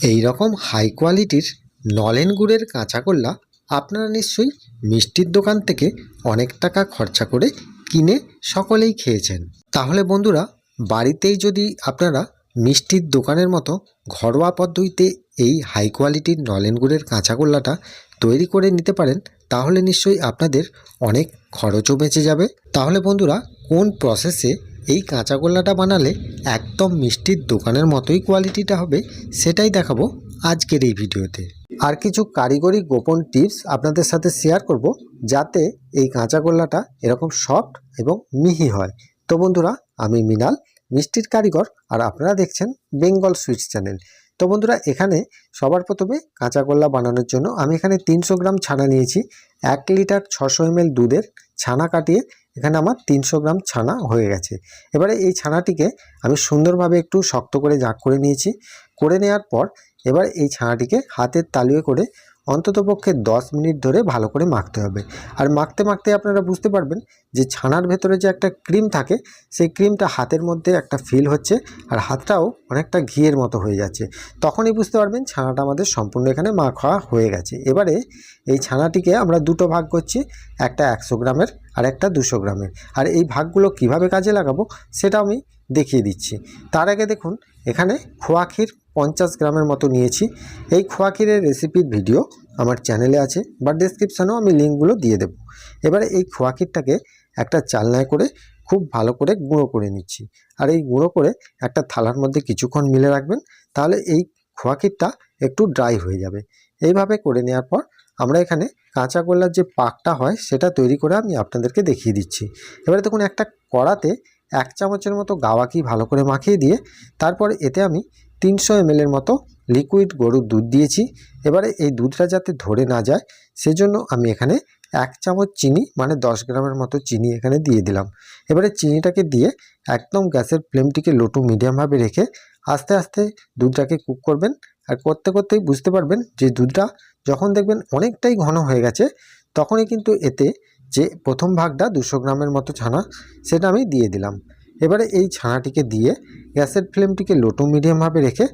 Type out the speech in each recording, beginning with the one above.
এই রকম হাই কোয়ালিটির নলেন গুড়ের কাঁচাগোল্লা আপনারা নিশ্চয়ই মিষ্টির দোকান থেকে অনেক টাকা খরচা করে কিনে সকলেই খেয়েছেন। তাহলে বন্ধুরা, বাড়িতেই যদি আপনারা মিষ্টির দোকানের মতো ঘরোয়া পদ্ধতিতে এই হাই কোয়ালিটির নলেন গুড়ের কাঁচাগোল্লাটা তৈরি করে নিতে পারেন, তাহলে নিশ্চয়ই আপনাদের অনেক খরচও বেঁচে যাবে। তাহলে বন্ধুরা, কোন প্রসেসে এই কাঁচা গোল্লাটা বানালে একদম মিষ্টির দোকানের মতোই কোয়ালিটিটা হবে, সেটাই দেখাবো আজকের এই ভিডিওতে। আর কিছু কারিগরি গোপন টিপস আপনাদের সাথে শেয়ার করব, যাতে এই কাঁচা গোল্লাটা এরকম সফট এবং মিহি হয়। তো বন্ধুরা, আমি মিনাল মিষ্টির কারিগর, আর আপনারা দেখছেন বেঙ্গল সুইটস চ্যানেল তো বন্ধুরা, এখানে সবার প্রথমে কাঁচা কাঁচাগোল্লা বানানোর জন্য আমি এখানে তিনশো গ্রাম ছানা নিয়েছি। এক লিটার ছশো এম দুধের ছানা কাটিয়ে এখানে আমার তিনশো গ্রাম ছানা হয়ে গেছে। এবারে এই ছানাটিকে আমি সুন্দরভাবে একটু শক্ত করে জাঁক করে নিয়েছি। করে নেওয়ার পর এবার এই ছানাটিকে হাতের তালুয়ে করে অন্ততপক্ষে দশ মিনিট ধরে ভালো করে মাখতে হবে। আর মাখতে মাখতে আপনারা বুঝতে পারবেন যে ছানার ভেতরে যে একটা ক্রিম থাকে, সেই ক্রিমটা হাতের মধ্যে একটা ফিল হচ্ছে আর হাতটাও অনেকটা ঘিয়ের মতো হয়ে যাচ্ছে। তখনই বুঝতে পারবেন ছানাটা আমাদের সম্পূর্ণ এখানে মাখা হয়ে গেছে। এবারে এই ছানাটিকে আমরা দুটো ভাগ করছি, একটা একশো গ্রামের আর একটা দুশো গ্রামের। আর এই ভাগগুলো কীভাবে কাজে লাগাবো সেটা আমি দেখিয়ে দিচ্ছি। তার আগে দেখুন, এখানে খোয়া ক্ষীর পঞ্চাশ গ্রামের মতো নিয়েছি। এই খোয়া ক্ষীরের রেসিপির ভিডিও আমার চ্যানেলে আছে, বা ডেসক্রিপশানেও আমি লিঙ্কগুলো দিয়ে দেবো। এবারে এই খোয়া ক্ষীরটাকে একটা চালনায় করে খুব ভালো করে গুঁড়ো করে নিচ্ছি। আর এই গুঁড়ো করে একটা থালার মধ্যে কিছুক্ষণ মিলে রাখবেন, তাহলে এই খোয়া ক্ষীরটা একটু ড্রাই হয়ে যাবে। এইভাবে করে নেওয়ার পর আমরা এখানে কাঁচা গোল্লার যে পাকটা হয়, সেটা তৈরি করে আমি আপনাদেরকে দেখিয়ে দিচ্ছি। এবারে দেখুন, একটা কড়াতে এক চামচের মতো গাওয়াকি ভালো করে মাখিয়ে দিয়ে, তারপর এতে আমি তিনশো এমএলের মতো লিকুইড গরুর দুধ দিয়েছি। এবারে এই দুধটা যাতে ধরে না যায়, সেজন্য আমি এখানে এক চামচ চিনি মানে দশ গ্রামের মতো চিনি এখানে দিয়ে দিলাম। এবারে চিনিটাকে দিয়ে একদম গ্যাসের ফ্লেমটিকে লো টু মিডিয়ামভাবে রেখে আস্তে আস্তে দুধটাকে কুক করবেন। আর করতে করতেই বুঝতে পারবেন যে দুধটা যখন দেখবেন অনেকটাই ঘন হয়ে গেছে, তখনই কিন্তু এতে যে প্রথম ভাগটা দুশো গ্রামের মতো ছানা, সেটা আমি দিয়ে দিলাম। এবারে এই ছানাটিকে দিয়ে গ্যাসের ফ্লেমটিকে লো টু মিডিয়ামভাবে রেখে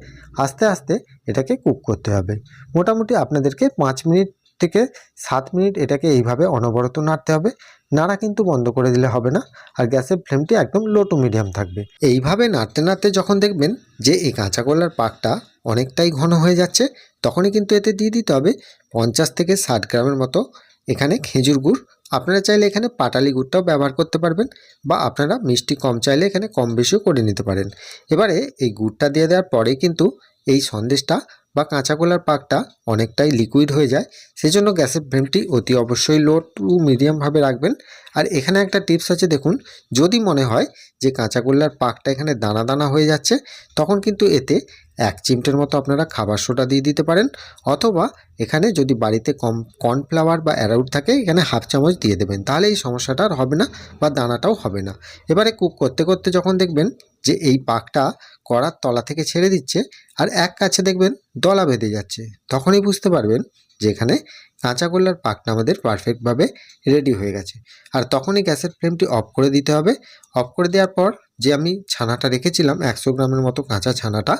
আস্তে আস্তে এটাকে কুক করতে হবে। মোটামুটি আপনাদেরকে পাঁচ মিনিট থেকে সাত মিনিট এটাকে এইভাবে অনবরত নাড়তে হবে। নাড়া কিন্তু বন্ধ করে দিলে হবে না আর গ্যাসের ফ্লেমটি একদম লো টু মিডিয়াম থাকবে। এইভাবে নাড়তে নাড়তে যখন দেখবেন যে এই কাঁচা কলার পাকটা অনেকটাই ঘন হয়ে যাচ্ছে, তখনই কিন্তু এতে দিয়ে দিতে হবে পঞ্চাশ থেকে ষাট গ্রামের মতো এখানে খেজুর গুড় আপনারা চাইলে এখানে পাটালি গুড়টাও ব্যবহার করতে পারবেন বা আপনারা মিষ্টি কম চাইলে এখানে কম বেশিও করে নিতে পারেন। এবারে এই গুড়টা দিয়ে দেওয়ার পরে কিন্তু এই সন্দেশটা বা কাঁচা কলার পাকটা অনেকটাই লিকুইড হয়ে যায়। সেজন্য গ্যাসের ফ্লেমটি অতি অবশ্যই লো টু মিডিয়ামভাবে রাখবেন। আর এখানে একটা টিপস আছে দেখুন, যদি মনে হয় যে কাঁচা কলার পাকটা এখানে দানা দানা হয়ে যাচ্ছে, তখন কিন্তু এতে এক চিমটের মতো আপনারা খাবার সোডা দিয়ে দিতে পারেন, অথবা এখানে যদি বাড়িতে কম, কর্নফ্লাওয়ার বা অ্যারাউট থাকে, এখানে হাফ চামচ দিয়ে দেবেন। তাহলে এই সমস্যাটা আর হবে না বা দানাটাও হবে না। এবারে কুক করতে করতে যখন দেখবেন যে এই পাকটা কড়ার তলা থেকে ছেড়ে দিচ্ছে আর এক কাছে দেখবেন দলা বেঁধে যাচ্ছে। তখনই বুঝতে পারবেন যে এখানে কাঁচা গোল্লার পাকটা আমাদের পারফেক্টভাবে রেডি হয়ে গেছে। আর তখনই গ্যাসের ফ্লেমটি অফ করে দিতে হবে। অফ করে দেওয়ার পর যে আমি ছানাটা রেখেছিলাম, একশো গ্রামের মতো কাঁচা ছানাটা,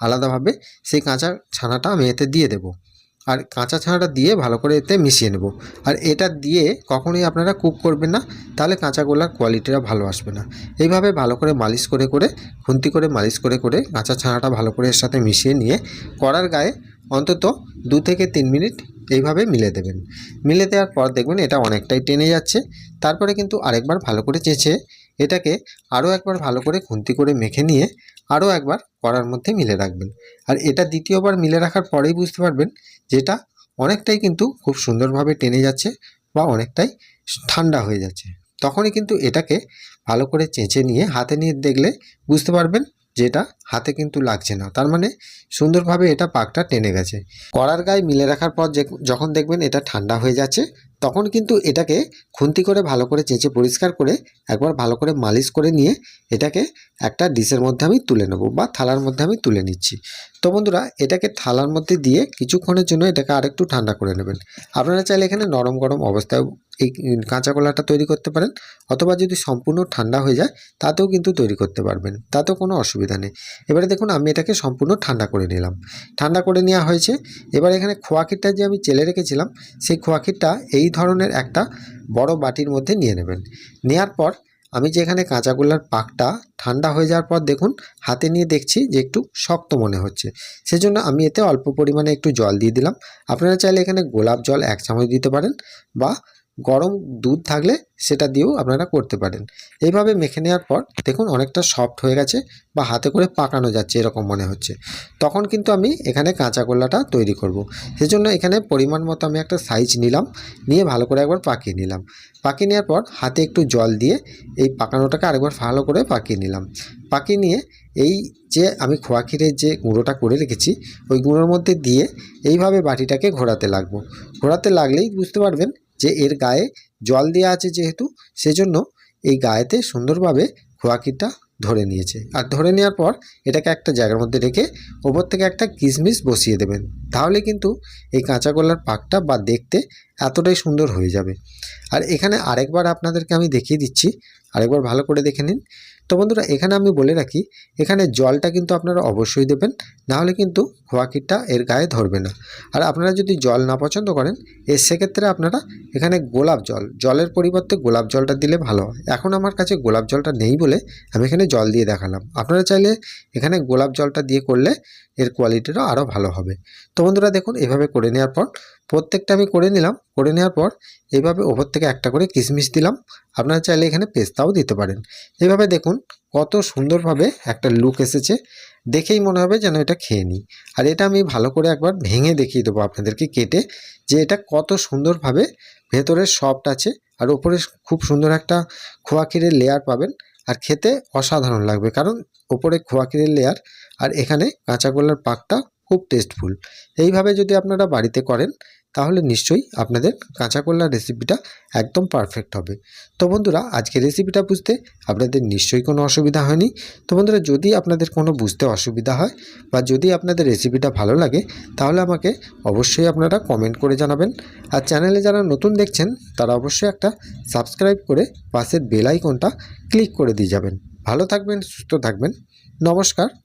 আলাদাভাবে সেই কাঁচা ছানাটা আমি এতে দিয়ে দেবো। আর কাঁচা ছানাটা দিয়ে ভালো করে এতে মিশিয়ে নেব। আর এটা দিয়ে কখনোই আপনারা কুক করবেন না, তাহলে কাঁচা গোলার কোয়ালিটিটা ভালো আসবে না। এইভাবে ভালো করে মালিশ করে করে, খুন্তি করে মালিশ করে করে কাঁচা ছানাটা ভালো করে এর সাথে মিশিয়ে নিয়ে কড়ার গায়ে অন্তত দু থেকে তিন মিনিট এইভাবে মিলে দেবেন। মিলে দেওয়ার পর দেখবেন এটা অনেকটাই টেনে যাচ্ছে। তারপরে কিন্তু আরেকবার ভালো করে চেঁচে এটাকে আরও একবার ভালো করে খুন্তি করে মেখে নিয়ে আরও একবার কড়ার মধ্যে মিলে রাখবেন। আর এটা দ্বিতীয়বার মিলে রাখার পরেই বুঝতে পারবেন যেটা অনেকটাই কিন্তু খুব সুন্দরভাবে টেনে যাচ্ছে বা অনেকটাই ঠান্ডা হয়ে যাচ্ছে। তখনই কিন্তু এটাকে ভালো করে চেঁচে নিয়ে হাতে নিয়ে দেখলে বুঝতে পারবেন যেটা হাতে কিন্তু লাগছে না। তার মানে সুন্দরভাবে এটা পাকটা টেনে গেছে। কড়ার গায়ে মিলে রাখার পর যখন দেখবেন এটা ঠান্ডা হয়ে যাচ্ছে তখন কিন্তু এটাকে খুন্তি করে ভালো করে চেঁচে পরিষ্কার করে একবার ভালো করে মালিশ করে নিয়ে এটাকে একটা ডিশের মধ্যে আমি তুলে নেব বা থালার মধ্যে আমি তুলে নিচ্ছি। তো বন্ধুরা, এটাকে থালার মধ্যে দিয়ে কিছুক্ষণের জন্য এটাকে আরেকটু ঠান্ডা করে নেবেন। আপনারা চাইলে এখানে নরম গরম অবস্থায় এই কাঁচা কলাটা তৈরি করতে পারেন অথবা যদি সম্পূর্ণ ঠান্ডা হয়ে যায়, তাতেও কিন্তু তৈরি করতে পারবেন। তাতেও কোনো অসুবিধা নেই। এবারে দেখুন, আমি এটাকে সম্পূর্ণ ঠান্ডা করে নিলাম। ঠান্ডা করে নেওয়া হয়েছে। এবার এখানে খোয়া ক্ষীরটা যে আমি চেলে রেখেছিলাম, সেই খোয়া ক্ষীরটা এই ধরনের একটা বড় বাটির মধ্যে নিয়ে নেবেন। নেওয়ার পর আমি যে এখানে কাঁচাগোল্লার পাকটা ঠান্ডা হয়ে যাওয়ার পর দেখুন, হাতে নিয়ে দেখছি যে একটু শক্ত মনে হচ্ছে। সেজন্য আমি এতে অল্প পরিমাণে একটু জল দিয়ে দিলাম। আপনারা চাইলে এখানে গোলাপ জল এক চামচ দিতে পারেন বা গরম দুধ থাকলে সেটা দিয়েও আপনারা করতে পারেন। এইভাবে মেখে নেওয়ার পর দেখুন অনেকটা সফট হয়ে গেছে বা হাতে করে পাকানো যাচ্ছে এরকম মনে হচ্ছে। তখন কিন্তু আমি এখানে কাঁচা গোল্লাটা তৈরি করব। সেজন্য এখানে পরিমাণ মতো আমি একটা সাইজ নিলাম, নিয়ে ভালো করে একবার পাকিয়ে নিলাম। পাকিয়ে নেওয়ার পর হাতে একটু জল দিয়ে এই পাকানোটাকে আরেকবার ভালো করে পাকিয়ে নিলাম। পাকিয়ে নিয়ে এই যে আমি খোয়া ক্ষীরের যে গুঁড়োটা করে রেখেছি, ওই গুঁড়োর মধ্যে দিয়ে এইভাবে বাটিটাকে ঘোরাতে লাগবো। ঘোরাতে লাগলেই বুঝতে পারবেন যে এর গায়ে জল দেওয়া আছে যেহেতু, সেজন্য এই গায়েতে সুন্দরভাবে খোয়া ক্ষীরটা ধরে নিয়েছে। আর ধরে নেওয়ার পর এটাকে একটা জায়গার মধ্যে রেখে ওপর থেকে একটা কিশমিশ বসিয়ে দেবেন। তাহলে কিন্তু এই কাঁচা কলার পাকটা বা দেখতে এতটাই সুন্দর হয়ে যাবে। আর এখানে আরেকবার আপনাদেরকে আমি দেখিয়ে দিচ্ছি। আরেকবার ভালো করে দেখে নিন। তো বন্ধুরা, এখানে আমি বলে রাখি, এখানে জলটা কিন্তু আপনারা অবশ্যই দেবেন নাহলে কিন্তু খোয়া ক্ষীরটা এর গায়ে ধরবে না। আর আপনারা যদি জল না পছন্দ করেন এর সেক্ষেত্রে আপনারা এখানে গোলাপ জল, জলের পরিবর্তে গোলাপ জলটা দিলে ভালো হয়। এখন আমার কাছে গোলাপ জলটা নেই বলে আমি এখানে জল দিয়ে দেখালাম। আপনারা চাইলে এখানে গোলাপ জলটা দিয়ে করলে এর কোয়ালিটিটা আরও ভালো হবে। তো বন্ধুরা, দেখুন, এভাবে করে নেওয়ার পর, প্রত্যেকটা আমি করে নিলাম। করে নেওয়ার পর, এভাবে ওপর থেকে একটা করে কিশমিশ দিলাম। আপনারা চাইলে এখানে পেস্তাও দিতে পারেন। এভাবে দেখুন কত সুন্দরভাবে একটা লুক এসেছে। দেখেই মনে হবে যেন এটা খেয়ে নিই। আর এটা আমি ভালো করে একবার ভেঙে দেখিয়ে দেবো আপনাদেরকে কেটে যে এটা কত সুন্দরভাবে ভেতরের সফট আছে আর ওপরে খুব সুন্দর একটা খোয়া ক্ষীরের লেয়ার পাবেন। আর খেতে অসাধারণ লাগবে কারণ ওপরে খোয়াখিরের লেয়ার আর এখানে কাঁচা গোলার পাকটা খুব টেস্টফুল এইভাবে যদি আপনারা বাড়িতে করেন, তাহলে নিশ্চয়ই আপনাদের কাঁচা কলার রেসিপিটা একদম পারফেক্ট হবে। তো বন্ধুরা আজকে রেসিপিটা বুঝতে আপনাদের নিশ্চয়ই কোনো অসুবিধা হয়নি। তো বন্ধুরা, যদি আপনাদের কোনো বুঝতে অসুবিধা হয় বা যদি আপনাদের রেসিপিটা ভালো লাগে, তাহলে আমাকে অবশ্যই আপনারা কমেন্ট করে জানাবেন। আর চ্যানেলে যারা নতুন দেখছেন, তারা অবশ্যই একটা সাবস্ক্রাইব করে পাশের বেল আইকনটা ক্লিক করে দিয়ে যাবেন। ভালো থাকবেন, সুস্থ থাকবেন। নমস্কার।